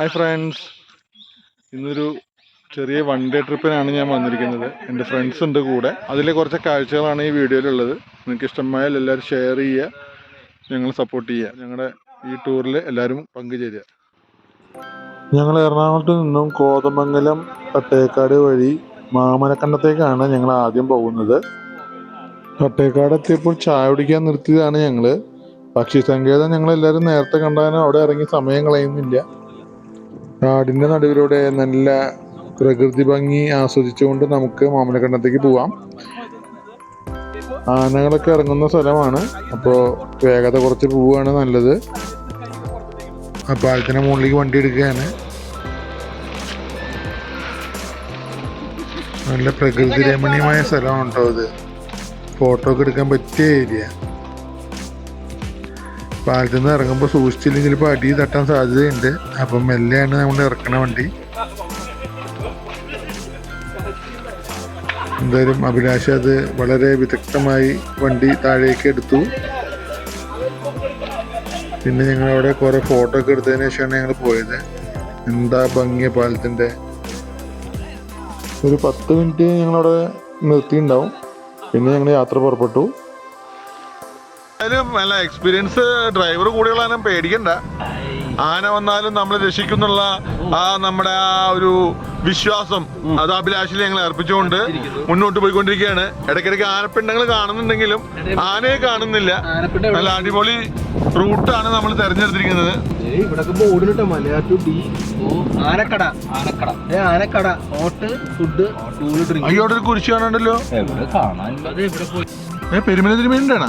Hi friends ഇന്നൊരു ചെറിയ one day ട്രിപ്പിനാണ് ഞാൻ വന്നിരിക്കുന്നത്. എന്റെ ഫ്രണ്ട്സ് ഉണ്ട് കൂടെ. അതിലെ കുറച്ച് കാഴ്ചകളാണ് ഈ വീഡിയോയിലുള്ളത്. നിങ്ങൾക്ക് ഇഷ്ടമായാൽ എല്ലാവരും ഷെയർ ചെയ്യുക. ഞങ്ങൾ സപ്പോർട്ട് ചെയ്യുക. ഞങ്ങളുടെ ഈ ടൂറിൽ എല്ലാവരും പങ്കുചേരുക. ഞങ്ങൾ എറണാകുളത്ത് നിന്നും കോതമംഗലം പട്ടേക്കാട് വഴി മാമലക്കണ്ടത്തേക്കാണ് ഞങ്ങൾ ആദ്യം പോകുന്നത്. പട്ടേക്കാട് എത്തിയപ്പോൾ ചായ കുടിക്കാൻ നിർത്തിയതാണ് ഞങ്ങൾ പക്ഷി സങ്കേതം ഞങ്ങൾ എല്ലാവരും നേരത്തെ കണ്ടാലും അവിടെ ഇറങ്ങി സമയം കളയുന്നില്ല. കാടിന്റെ നടുവിലൂടെ നല്ല പ്രകൃതി ഭംഗി ആസ്വദിച്ചുകൊണ്ട് നമുക്ക് മാമലക്കണ്ടത്തേക്ക് പോവാം. ആനകളൊക്കെ ഇറങ്ങുന്ന സ്ഥലമാണ്. അപ്പോൾ വേഗത കുറച്ച് പോവുകയാണ് നല്ലത്. ആ പാലത്തിന്റെ മുകളിലേക്ക് വണ്ടി എടുക്കുകയാണ്. നല്ല പ്രകൃതി രമണീയമായ സ്ഥലമാണ് കേട്ടോ ഇത്. ഫോട്ടോ ഒക്കെ എടുക്കാൻ പറ്റിയ ഏരിയ. പാലത്തിൽ നിന്ന് ഇറങ്ങുമ്പോൾ സൂക്ഷിച്ചില്ലെങ്കിൽ ഇപ്പോൾ അടി തട്ടാൻ സാധ്യതയുണ്ട്. അപ്പം മെല്ലെയാണ് നമ്മൾ ഇറക്കണ വണ്ടി. എന്തായാലും അഭിലാഷ് അത് വളരെ വിദഗ്ധമായി വണ്ടി താഴേക്ക് എടുത്തു. പിന്നെ ഞങ്ങൾ അവിടെ കുറേ ഫോട്ടോ ഒക്കെ എടുത്തതിന് ശേഷമാണ് ഞങ്ങൾ പോയത്. എന്താ ഭംഗിയ പാലത്തിന്റെ ഒരു പത്ത് മിനിറ്റ് ഞങ്ങളവിടെ നിർത്തിയിട്ടുണ്ടാവും. പിന്നെ ഞങ്ങൾ യാത്ര പുറപ്പെട്ടു. എന്തായാലും നല്ല എക്സ്പീരിയൻസ് ഡ്രൈവർ കൂടെയുള്ള പേടിക്കണ്ട. ആന വന്നാലും നമ്മൾ രക്ഷിക്കുന്നുള്ള ആ നമ്മുടെ ആ ഒരു വിശ്വാസം അത് അഭിലാഷിൽ ഞങ്ങൾ അർപ്പിച്ചുകൊണ്ട് മുന്നോട്ട് പോയിക്കൊണ്ടിരിക്കുകയാണ്. ഇടയ്ക്കിടയ്ക്ക് ആനപ്പിണ്ടങ്ങൾ കാണുന്നുണ്ടെങ്കിലും ആനയെ കാണുന്നില്ല. നല്ല അടിപൊളി റൂട്ടാണ് നമ്മൾ തെരഞ്ഞെടുത്തിരിക്കുന്നത്. ഇവിടെ ബോർഡിലിട്ടോ മലയാറ്റു ഡി ഓ ആനക്കട. ആനക്കട. ഏ ആനക്കട. Hot food drink. അയ്യോ അവിടെ ഒരു കുരിശ് കാണണ്ടല്ലോ പെരുമല തിരുമേനിയാണ്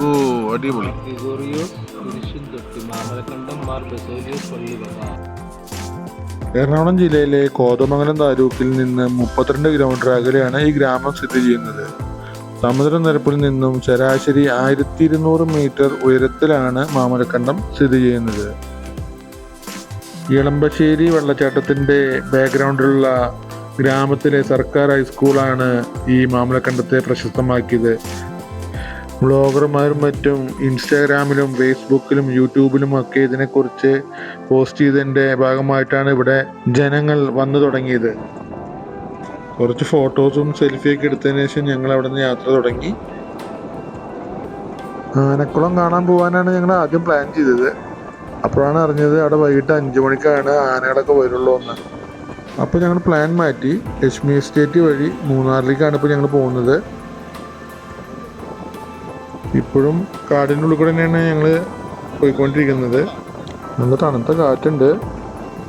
ഓ അടിപൊളി. എറണാകുളം ജില്ലയിലെ കോതമംഗലം താലൂക്കിൽ നിന്ന് മുപ്പത്തിരണ്ട് കിലോമീറ്റർ അകലെയാണ് ഈ ഗ്രാമം സ്ഥിതി ചെയ്യുന്നത്. സമുദ്രനിരപ്പിൽ നിന്നും ശരാശരി ആയിരത്തി ഇരുന്നൂറ് മീറ്റർ ഉയരത്തിലാണ് മാമലക്കണ്ടം സ്ഥിതി ചെയ്യുന്നത്. ഇളമ്പശ്ശേരി വെള്ളച്ചാട്ടത്തിന്റെ ബാക്ക്ഗ്രൗണ്ടിലുള്ള ഗ്രാമത്തിലെ സർക്കാർ ഹൈസ്കൂളാണ് ഈ മാമലക്കണ്ടത്തെ പ്രശസ്തമാക്കിയത്. ബ്ലോഗർമാരും മറ്റും ഇൻസ്റ്റാഗ്രാമിലും ഫേസ്ബുക്കിലും യൂട്യൂബിലും ഒക്കെ ഇതിനെക്കുറിച്ച് പോസ്റ്റ് ചെയ്തതിന്റെ ഭാഗമായിട്ടാണ് ഇവിടെ ജനങ്ങൾ വന്നു തുടങ്ങിയത്. കുറച്ച് ഫോട്ടോസും സെൽഫിയൊക്കെ എടുത്തതിന് ശേഷം ഞങ്ങൾ അവിടെ നിന്ന് യാത്ര തുടങ്ങി. ആനക്കുളം കാണാൻ പോകാനാണ് ഞങ്ങൾ ആദ്യം പ്ലാൻ ചെയ്തത്. അപ്പോഴാണ് അറിഞ്ഞത് അവിടെ വൈകിട്ട് അഞ്ചു മണിക്കാണ് ആനകളൊക്കെ വരുള്ളൂ എന്ന് അപ്പോൾ ഞങ്ങൾ പ്ലാൻ മാറ്റി. ലക്ഷ്മി എസ്റ്റേറ്റ് വഴി മൂന്നാറിലേക്കാണ് ഇപ്പോൾ ഞങ്ങൾ പോകുന്നത്. ഇപ്പോഴും കാടിന്റെ ഉള്ളിൽ കൂടെ തന്നെയാണ് ഞങ്ങൾ പോയിക്കൊണ്ടിരിക്കുന്നത്. നല്ല തണുത്ത കാറ്റുണ്ട്.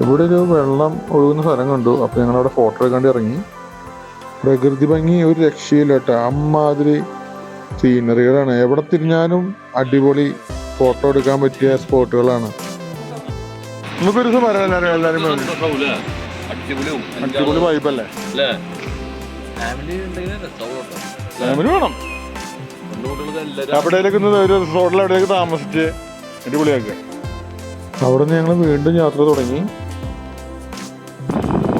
ഇവിടെ ഒരു വെള്ളം ഒഴുകുന്ന സ്ഥലം കണ്ടു. അപ്പോൾ ഞങ്ങൾ അവിടെ ഫോട്ടോ എടുക്കാണ്ട് ഇറങ്ങി. പ്രകൃതി ഭംഗി ഒരു രക്ഷയില്ല കേട്ടോ. അമ്മാതിരി സീനറികളാണ് എവിടെ തിരിഞ്ഞാലും അടിപൊളി ഫോട്ടോ എടുക്കാൻ പറ്റിയ സ്പോട്ടുകളാണ് നമുക്കൊരു ദിവസം പറയാം എല്ലാവരും. എല്ലാവരും അടിപൊളി വൈബല്ലേ ഫാമിലി വേണം. എവിടെയൊക്കെ ഒരു റിസോർട്ടിൽ എവിടെയൊക്കെ താമസിച്ച് അടിപൊളിയാക്കുക. അവിടെ നിന്ന് ഞങ്ങൾ വീണ്ടും യാത്ര തുടങ്ങി.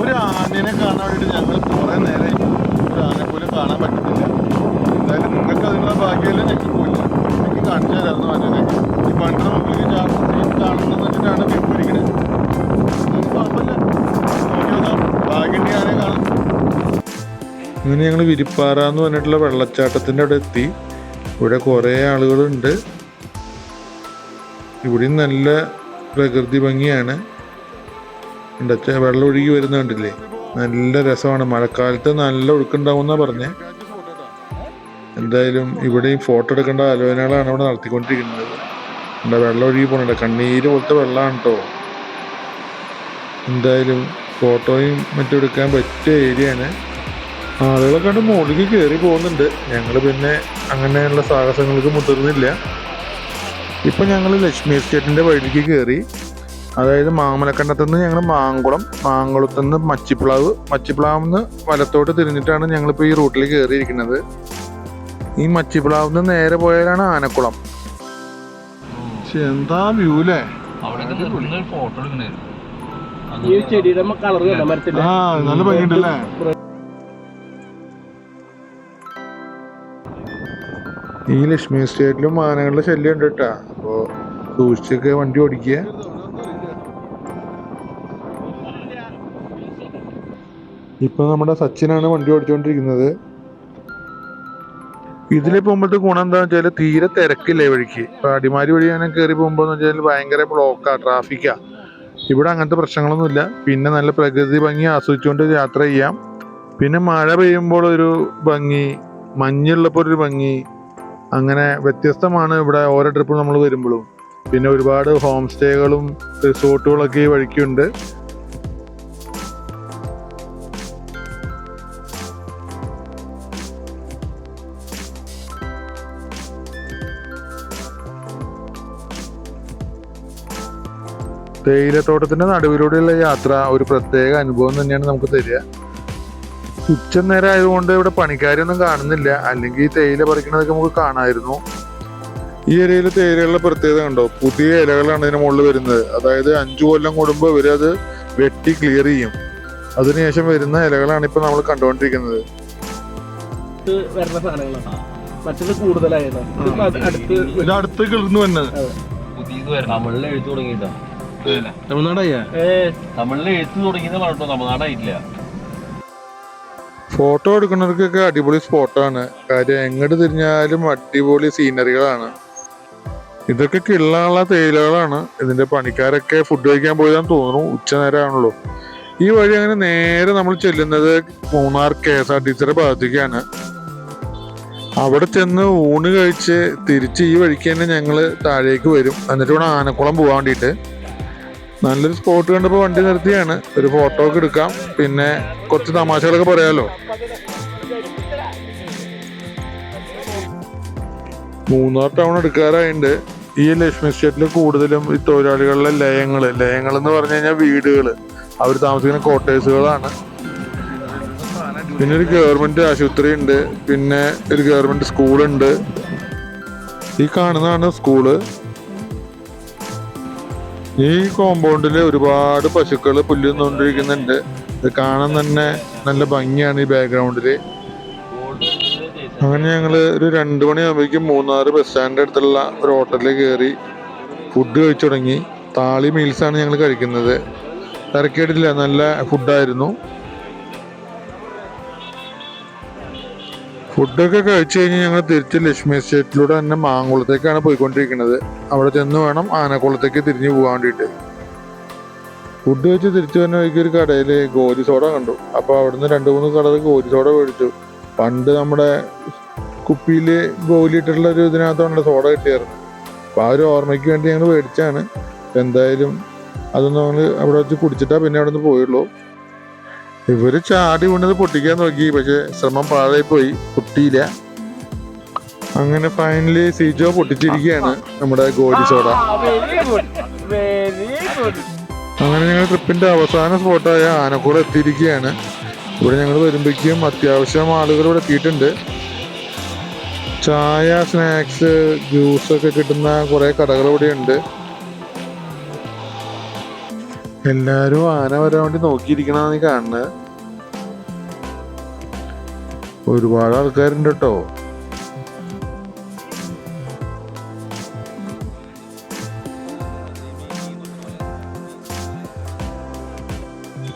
ഒരു ആനേനെ കാണാൻ വേണ്ടിയിട്ട് ഞങ്ങൾ കുറെ നേരം ഒരു ആനെ പോലും കാണാൻ പറ്റുന്നില്ല എന്തായാലും നിങ്ങൾക്ക് അതിനുള്ള ഭാഗ്യമല്ല ഞങ്ങൾക്ക് പോയില്ല എനിക്ക് കാണിച്ചു തരാമെന്ന് ആനനെ ഈ പണ്ട് നമുക്ക് കാണുന്നെന്ന് വെച്ചിട്ടാണ് പിടിക്കുന്നത് കുഴപ്പമില്ല അങ്ങനെ ഞങ്ങൾ വിരിപ്പാറ എന്ന് പറഞ്ഞിട്ടുള്ള വെള്ളച്ചാട്ടത്തിന്റെ അവിടെ എത്തി. ഇവിടെ കുറേ ആളുകളുണ്ട്. ഇവിടെയും നല്ല പ്രകൃതി ഭംഗിയാണ്. ഉണ്ടച്ച വെള്ളം ഒഴുകി വരുന്ന കണ്ടില്ലേ? നല്ല രസമാണ്. മഴക്കാലത്ത് നല്ല ഒഴുക്കുണ്ടാവുമെന്നാണ് പറഞ്ഞേ. എന്തായാലും ഇവിടെയും ഫോട്ടോ എടുക്കേണ്ട ആലോചനകളാണ് ഇവിടെ നടത്തിക്കൊണ്ടിരിക്കുന്നത്. എന്താ വെള്ളം ഒഴുകി പോകണുണ്ട് കണ്ണീര് പോലത്തെ വെള്ളമാണ് കേട്ടോ എന്തായാലും ഫോട്ടോയും മറ്റും എടുക്കാൻ പറ്റിയ ഏരിയയാണ് ആളുകളൊക്കെ കണ്ട് മുകളിലേക്ക് കയറി പോകുന്നുണ്ട്. ഞങ്ങൾ പിന്നെ അങ്ങനെയുള്ള സാഹസങ്ങൾക്ക് മുതിർന്നില്ല. ഇപ്പം ഞങ്ങൾ ലക്ഷ്മി എസ്റ്റേറ്റിന്റെ വഴിക്ക് കയറി അതായത് മാമലക്കണ്ടത്തു നിന്ന് ഞങ്ങൾ മാങ്കുളം മാങ്കുളത്തു നിന്ന് മച്ചിപ്ലാവ് മച്ചിപ്ലാവിൽ നിന്ന് വലത്തോട്ട് തിരിഞ്ഞിട്ടാണ് ഞങ്ങളിപ്പോൾ ഈ റൂട്ടിൽ കയറിയിരിക്കുന്നത് ഈ മച്ചിപ്ലാവിൽ നിന്ന് നേരെ പോയാലാണ് ആനക്കുളം. എന്താ വ്യൂ അല്ലേ ഫോട്ടോ എടുക്കണേ ഈ ചെടിയുടെ കളർ കണ്ട? മരത്തിന്റെ? ആ നല്ല ഭംഗിയുണ്ടല്ലേ? ഈ ലക്ഷ്മി എസ്റ്റേറ്റിലും ആനകളുടെ ശല്യം ഉണ്ട് കേട്ടാ. അപ്പോൾ സൂക്ഷിച്ചൊക്കെ വണ്ടി ഓടിക്കുക. ഇപ്പൊ നമ്മുടെ സച്ചിനാണ് വണ്ടി ഓടിച്ചുകൊണ്ടിരിക്കുന്നത് ഇതിലെ പോകുമ്പോഴത്തെ ഗുണം എന്താണെന്ന് വെച്ചാൽ തീരെ തിരക്കില്ലേ വഴിക്ക്. അടിമാരി അടിമാലി വഴി ഞാൻ കയറി പോകുമ്പോൾ എന്ന് വെച്ചാൽ ഭയങ്കര ബ്ലോക്കാ ട്രാഫിക്കാ ഇവിടെ അങ്ങനത്തെ പ്രശ്നങ്ങളൊന്നുമില്ല. പിന്നെ നല്ല പ്രകൃതി ഭംഗി ആസ്വദിച്ചുകൊണ്ട് യാത്ര ചെയ്യാം. പിന്നെ മഴ പെയ്യുമ്പോൾ ഒരു ഭംഗി മഞ്ഞുള്ളപ്പോൾ ഒരു ഭംഗി. അങ്ങനെ വ്യത്യസ്തമാണ് ഇവിടെ ഓരോ ട്രിപ്പ് നമ്മൾ വരുമ്പോഴും. പിന്നെ ഒരുപാട് ഹോം സ്റ്റേകളും റിസോർട്ടുകളൊക്കെ ഈ വഴിക്കുണ്ട്. തേയിലത്തോട്ടത്തിന്റെ നടുവിലൂടെയുള്ള യാത്ര ഒരു പ്രത്യേക അനുഭവം തന്നെയാണ് നമുക്ക് തരിക. ഉച്ച നേരം ആയതുകൊണ്ട് ഇവിടെ പണിക്കാരൊന്നും കാണുന്നില്ല. അല്ലെങ്കിൽ ഈ തേയില പറിക്കണതൊക്കെ നമുക്ക് കാണാമായിരുന്നു ഈ ഏരിയയിൽ തേയിലകളുടെ പ്രത്യേകത കണ്ടോ? പുതിയ ഇലകളാണ് ഇതിന് മുകളിൽ വരുന്നത്. അതായത് അഞ്ചു കൊല്ലം കൂടുമ്പോൾ ഇവരത് വെട്ടി ക്ലിയർ ചെയ്യും. അതിനുശേഷം വരുന്ന ഇലകളാണ് ഇപ്പൊ നമ്മൾ കണ്ടുകൊണ്ടിരിക്കുന്നത്. ഇത് വരുന്ന സാധനങ്ങളാണ്. മറ്റത് കൂടുതലായിരുന്നു അടുത്ത് ഇത് അടുത്ത് കിളിർന്നു വന്നത്. പുതിയത് വരണം. നമ്മളിൽ എഴുത്ത് തുടങ്ങിയിട്ടാ തമിഴ്നാടയ്യാ ഏ തമിഴിൽ എഴുത്ത് തുടങ്ങിയത് പറഞ്ഞോ തമിഴ്നാടായിട്ടില്ല. ഫോട്ടോ എടുക്കുന്നവർക്കൊക്കെ അടിപൊളി സ്പോട്ടാണ്. കാര്യം എങ്ങോട്ട് തിരിഞ്ഞാലും അടിപൊളി സീനറികളാണ്. ഇതൊക്കെ കിള്ളാനുള്ള തേയിലകളാണ്. ഇതിന്റെ പണിക്കാരൊക്കെ ഫുഡ് കഴിക്കാൻ പോയതാന്ന് തോന്നുന്നു. ഉച്ച നേരമാണല്ലോ ഈ വഴി അങ്ങനെ നേരെ നമ്മൾ ചെല്ലുന്നത് Munnar K S R T സിയുടെ ഭാഗത്തേക്കാണ്. അവിടെ ചെന്ന് ഊണ് കഴിച്ച് തിരിച്ച് ഈ വഴിക്ക് തന്നെ ഞങ്ങൾ താഴേക്ക് വരും. എന്നിട്ട് ഇവിടെ ആനക്കുളം പോകാൻ വേണ്ടിയിട്ട്. നല്ലൊരു സ്പോട്ട് കണ്ടപ്പോൾ വണ്ടി നിർത്തിയാണ്. ഒരു ഫോട്ടോ ഒക്കെ എടുക്കാം. പിന്നെ കുറച്ച് തമാശകളൊക്കെ പറയാലോ. മൂന്നാർ ടൗൺ എടുക്കാറായിണ്ട് ഈ ലക്ഷ്മി സ്റ്റേറ്റിൽ കൂടുതലും ഈ തൊഴിലാളികളുടെ ലയങ്ങൾ. ലയങ്ങൾ എന്ന് പറഞ്ഞു കഴിഞ്ഞാൽ വീടുകൾ അവർ താമസിക്കുന്ന ക്വാർട്ടേഴ്സുകളാണ് പിന്നെ ഒരു ഗവൺമെന്റ് ആശുപത്രി ഉണ്ട് പിന്നെ ഒരു ഗവൺമെന്റ് സ്കൂളുണ്ട് ഈ കാണുന്നതാണ് സ്കൂൾ ഈ കോമ്പൗണ്ടിൽ ഒരുപാട് പശുക്കൾ പുല്ല് നിന്നുകൊണ്ടിരിക്കുന്നുണ്ട് ഇത് കാണാൻ തന്നെ നല്ല ഭംഗിയാണ് ഈ ബാക്ക്ഗ്രൗണ്ടിൽ അങ്ങനെ ഞങ്ങൾ ഒരു രണ്ട് മണിയാകുമ്പോഴേക്കും മൂന്നാറ് ബസ് സ്റ്റാൻഡിന്റെ അടുത്തുള്ള ഒരു ഹോട്ടലിൽ കയറി ഫുഡ് കഴിച്ചു തുടങ്ങി താളി മീൽസാണ് ഞങ്ങൾ കഴിക്കുന്നത്. തിരക്കേടില്ല നല്ല ഫുഡായിരുന്നു ഫുഡൊക്കെ കഴിച്ചു കഴിഞ്ഞ് ഞങ്ങൾ തിരിച്ച് ലക്ഷ്മി എസ്റ്റേറ്റിലൂടെ തന്നെ മാങ്കുളത്തേക്കാണ് പോയിക്കൊണ്ടിരിക്കുന്നത്. അവിടെ ചെന്ന് വേണം ആനക്കുളത്തേക്ക് തിരിഞ്ഞു പോകാൻ വേണ്ടിയിട്ട്. ഫുഡ് കഴിച്ച് തിരിച്ചു വരുന്ന വഴിക്ക് ഒരു കടയിൽ ഗോലി സോഡ കണ്ടു. അപ്പോൾ അവിടുന്ന് രണ്ട് മൂന്ന് കടകൾ ഗോലി സോഡ മേടിച്ചു. പണ്ട് നമ്മുടെ കുപ്പിയിൽ ഗോലി ഇട്ടിട്ടുള്ള ഒരു ഇതിനകത്തോണ്ട് സോഡ കിട്ടിയായിരുന്നു. അപ്പോൾ ആ ഒരു ഓർമ്മയ്ക്ക് വേണ്ടി ഞങ്ങൾ മേടിച്ചാണ് എന്തായാലും അതൊന്നും ഞങ്ങൾ അവിടെ വെച്ച് കുടിച്ചിട്ടാ പിന്നെ അവിടെ നിന്ന് പോയുള്ളൂ. ഇവർ ചാടി വീണത് പൊട്ടിക്കാൻ നോക്കി പക്ഷെ ശ്രമം പാഴായി പോയി പൊട്ടിയില്ല. അങ്ങനെ ഫൈനലി സിജോ പൊട്ടിച്ചിരിക്കുകയാണ് നമ്മുടെ ഗോലി സോഡ. അങ്ങനെ ഞങ്ങൾ ട്രിപ്പിന്റെ അവസാന സ്പോട്ടായ ആനക്കൂടെ എത്തിയിരിക്കുകയാണ്. ഇവിടെ ഞങ്ങൾ വരുമ്പോഴേക്കും അത്യാവശ്യം ആളുകൾ ഇവിടെ എത്തിയിട്ടുണ്ട്. ചായ സ്നാക്സ് ജ്യൂസ് ഒക്കെ കിട്ടുന്ന കുറെ കടകൾ ഇവിടെ ഉണ്ട് എല്ലാരും ആന വരാൻ വേണ്ടി നോക്കിയിരിക്കണ കാണുന്നത് ഒരുപാട് ആൾക്കാരുണ്ട് കേട്ടോ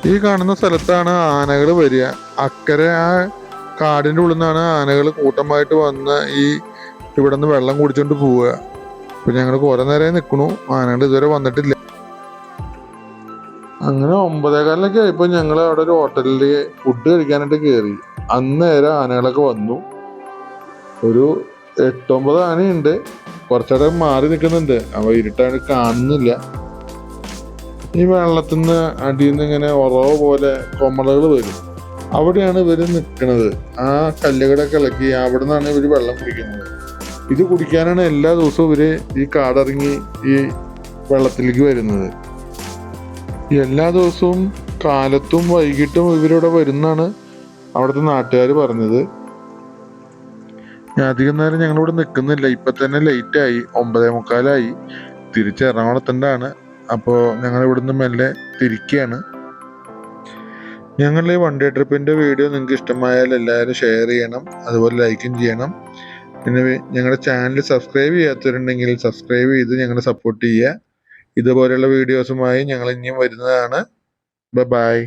ഈ കാണുന്ന സ്ഥലത്താണ് ആനകൾ വരിക. അക്കരെ ആ കാടിന്റെ ഉള്ളിൽ നിന്നാണ് ആനകൾ കൂട്ടമായിട്ട് വന്ന് ഈ ഇവിടെ നിന്ന് വെള്ളം കുടിച്ചോണ്ട് പോവുക. അപ്പൊ ഞങ്ങൾ കുറെ നേരം നിൽക്കണു ആനകൾ ഇതുവരെ വന്നിട്ടില്ല. അങ്ങനെ ഒമ്പതേകാലിനൊക്കെ ആയപ്പോൾ ഞങ്ങൾ അവിടെ ഒരു ഹോട്ടലിൽ ഫുഡ് കഴിക്കാനായിട്ട് കയറി അന്നേരം ആനകളൊക്കെ വന്നു. ഒരു എട്ടൊമ്പത് ആനയുണ്ട്. കുറച്ചുകൂടെ മാറി നിൽക്കുന്നുണ്ട് അവ ഇരുട്ടാണ് കാണുന്നില്ല. ഈ വെള്ളത്തിൽ നിന്ന് അടിയിൽ നിന്ന് ഇങ്ങനെ ഉറവ് പോലെ കൊമളകൾ വരും. അവിടെയാണ് ഇവർ നിൽക്കുന്നത് ആ കല്ലുകളൊക്കെ ഇളക്കി അവിടെ നിന്നാണ് ഇവർ വെള്ളം കുടിക്കുന്നത്. ഇത് കുടിക്കാനാണ് എല്ലാ ദിവസവും ഇവർ ഈ കാടിറങ്ങി ഈ വെള്ളത്തിലേക്ക് വരുന്നത്. എല്ലാ ദിവസവും കാലത്തും വൈകിട്ടും ഇവരിവിടെ വരുന്നാണ് അവിടുത്തെ നാട്ടുകാർ പറഞ്ഞത്. അധികം നേരം ഞങ്ങളിവിടെ നിൽക്കുന്നില്ല ഇപ്പൊ തന്നെ ലേറ്റ് ആയി. ഒമ്പതേ മുക്കാലായി. തിരിച്ച് എറണാകുളത്തിന്റെയാണ് അപ്പോൾ ഞങ്ങൾ ഇവിടുന്ന് മെല്ലെ തിരിക്കുകയാണ് ഞങ്ങളുടെ ഈ വൺ ഡേ ട്രിപ്പിന്റെ വീഡിയോ നിങ്ങൾക്ക് ഇഷ്ടമായാൽ എല്ലാവരും ഷെയർ ചെയ്യണം. അതുപോലെ ലൈക്കും ചെയ്യണം. പിന്നെ ഞങ്ങളുടെ ചാനൽ സബ്സ്ക്രൈബ് ചെയ്യാത്തവരുണ്ടെങ്കിൽ സബ്സ്ക്രൈബ് ചെയ്ത് ഞങ്ങളെ സപ്പോർട്ട് ചെയ്യുക. ഇതുപോലെയുള്ള വീഡിയോസുമായി ഞങ്ങൾ ഇനിയും വരുന്നതാണ്. ബൈ